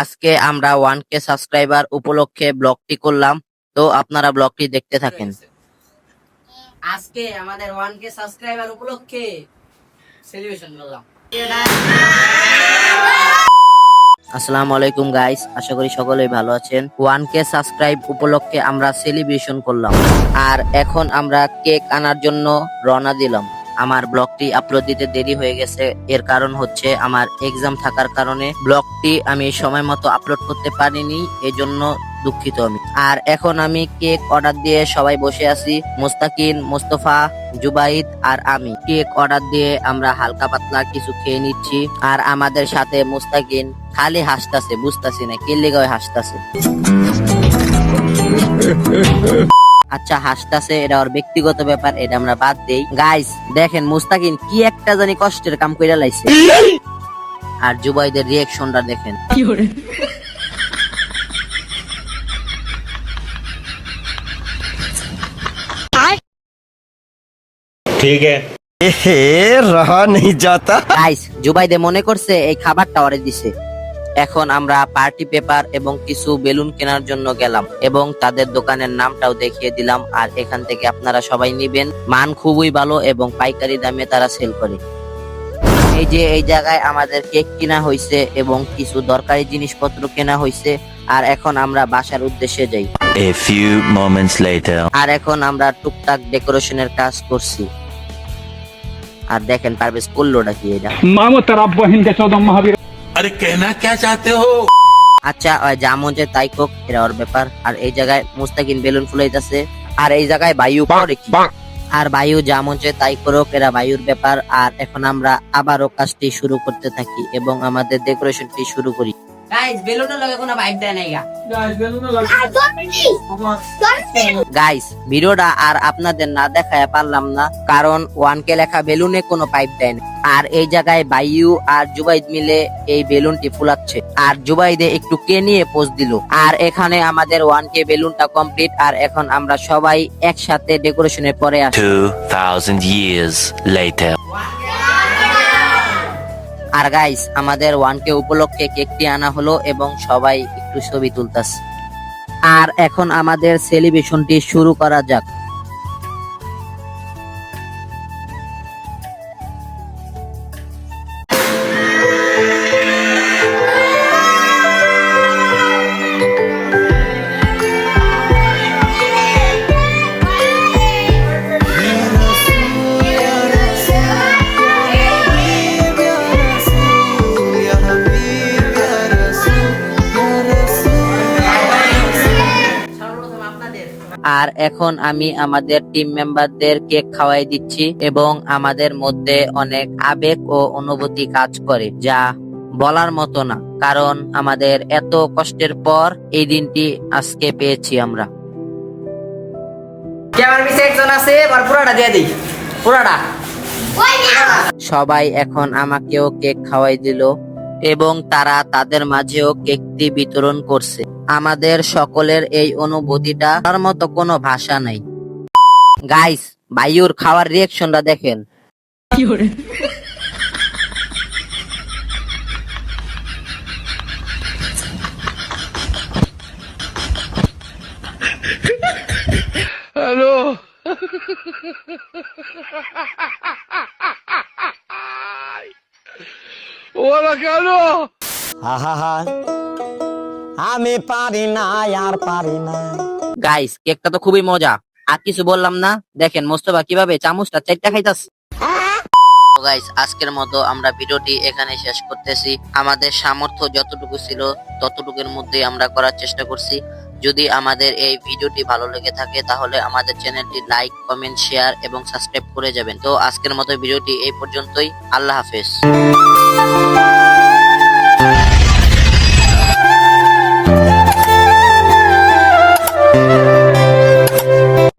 আজকে আমরা one K subscriber উপলক্ষে ব্লগটি করলাম। তো আপনারা ব্লগটি দেখতে থাকেন। আজকে আমাদের ওয়ান কে সাবস্ক্রাইবার উপলক্ষে সেলিব্রেশন করলাম। আসসালামু আলাইকুম গাইস আশা করি সকলেই ভালো আছেন। ওয়ান কে সাবস্ক্রাইব উপলক্ষে আমরা সেলিব্রেশন করলাম। আর এখন আমরা কেক আনার জন্য রওনা দিলাম। আমার ব্লগটি আপলোড দিতে দেরি হয়ে গেছে। এর কারণ হচ্ছে আমার এক্সাম থাকার কারণে ব্লগটি আমি সময় মতো আপলোড করতে পারিনি, এজন্য দুঃখিত আমি। আর এখন আমি কেক অর্ডার দিয়ে সবাই বসে আছি, মোস্তাকিন, মোস্তফা, জুবাইদ আর আমি। কেক অর্ডার দিয়ে আমরা হালকা পাতলা কিছু খেয়ে নিচ্ছি। আর আমাদের সাথে মোস্তাকিন খালি হাসতাছে, বুঝতাছি না, কে লেগে হাসতাছে। আচ্ছা হাসতাছে এটা ওর ব্যক্তিগত ব্যাপার এটা আমরা বাদ দেই। গাইস দেখেন মুস্তাকিন কি একটা জানি কষ্টের কাম কইরা লাইছে। আর জুবাইদের রিয়াকশনটা দেখেন। কি ঠিক আছে। রহা নেই যাতা। গাইস জুবাইদে মনে করছে এই খাবারটা অরে দিছে। এখন আমরা পার্টি পেপার এবং কিছু বেলুন কেনার জন্য গেলাম এবং তাদের দোকানের নামটাও দেখিয়ে দিলাম আর এখান থেকে আপনারা সবাই নিবেন। মান খুবই ভালো এবং পাইকারি দামে তারা সেল করে। এই যে এই জায়গায় আমাদের কেক কেনা হয়েছে এবং কিছু দরকারি জিনিসপত্র কেনা হয়েছে আর এখন আমরা বাসার উদ্দেশ্যে যাই। আর এখন আমরা টুকটাক ডেকোরেশনের কাজ করছি। আর দেখেন পারভেজ লোডা কি এটা? মামতার আব্বাহিন চৌদম মহাবীর। আরে কেনা কে চাতে হো আচ্ছা ওই যা যে তাই কোক এরা ব্যাপার। আর এই জায়গায় মুস্তাকিন বেলুন ফুলাইতেছে আর এই জায়গায় বায়ু পড়ে কি? আর বায়ু যা যে তাই করুক এরা বায়ুর ব্যাপার। আর এখন আমরা আবারও কাজটি শুরু করতে থাকি এবং আমাদের ডেকোরেশনটি শুরু করি। গাইস বেলুনের লগে কোনো বাইক দেয় নাই গাইস ভিডিওটা আর আপনাদের না দেখায় পারলাম না কারণ ওয়ান কে লেখা বেলুনে কোনো পাইপ দেয় না। আর এই জায়গায় বায়ু আর জুবাইদ মিলে এই বেলুনটি ফুলাচ্ছে। আর জুবাইদে একটু কে নিয়ে পোজ দিল। আর এখানে আমাদের ওয়ান কে বেলুনটা কমপ্লিট আর এখন আমরা সবাই একসাথে ডেকোরেশনের পরে আসি। 2000 years later. আর গাইস আমাদের ওয়ান কে উপলক্ষে কেকটি আনা হলো এবং সবাই একটু ছবি তুলতাছে। আর এখন আমাদের সেলিব্রেশনটি শুরু করা যাক। আর এখন আমি আমাদের টিম মেম্বারদের কেক খাওয়াই দিচ্ছি এবং আমাদের মধ্যে অনেক আবেগ ও অনুভূতি কাজ করে যা বলার মতো না। কারণ আমাদের এত কষ্টের পর এই দিনটি আজকে পেয়েছি আমরা। একজন আছে পুরাটা দিয়ে দিই। পুরাটা। সবাই এখন আমাকেও কেক খাওয়াই দিল এবং তারা তাদের মাঝেও কেকটি বিতরণ করছে। আমাদের সকলের এই অনুভূতিটা তার মতো কোনো ভাষা নাই। গাইস বায়ুর খাওয়ার রিয়েকশনটা দেখেন। আহা আমি পারি না, আর পারি না। গাইস কেকটা তো খুবই মজা। আর কিছু বললাম না? দেখেন মোস্তফা কীভাবে চামচটা চারটা খাইতাছে। গাইস আজকের মতো আমরা ভিডিওটি এখানে শেষ করতেছি। আমাদের সামর্থ্য যতটুকু ছিল, ততটুকুর মধ্যে আমরা করার চেষ্টা করছি। যদি আমাদের এই ভিডিওটি ভালো লেগে থাকে, তাহলে আমাদের চ্যানেলটি লাইক কমেন্ট শেয়ার এবং সাবস্ক্রাইব করে যাবেন। তো আজকের মতো ভিডিওটি এই পর্যন্তই। আল্লাহ হাফেজ।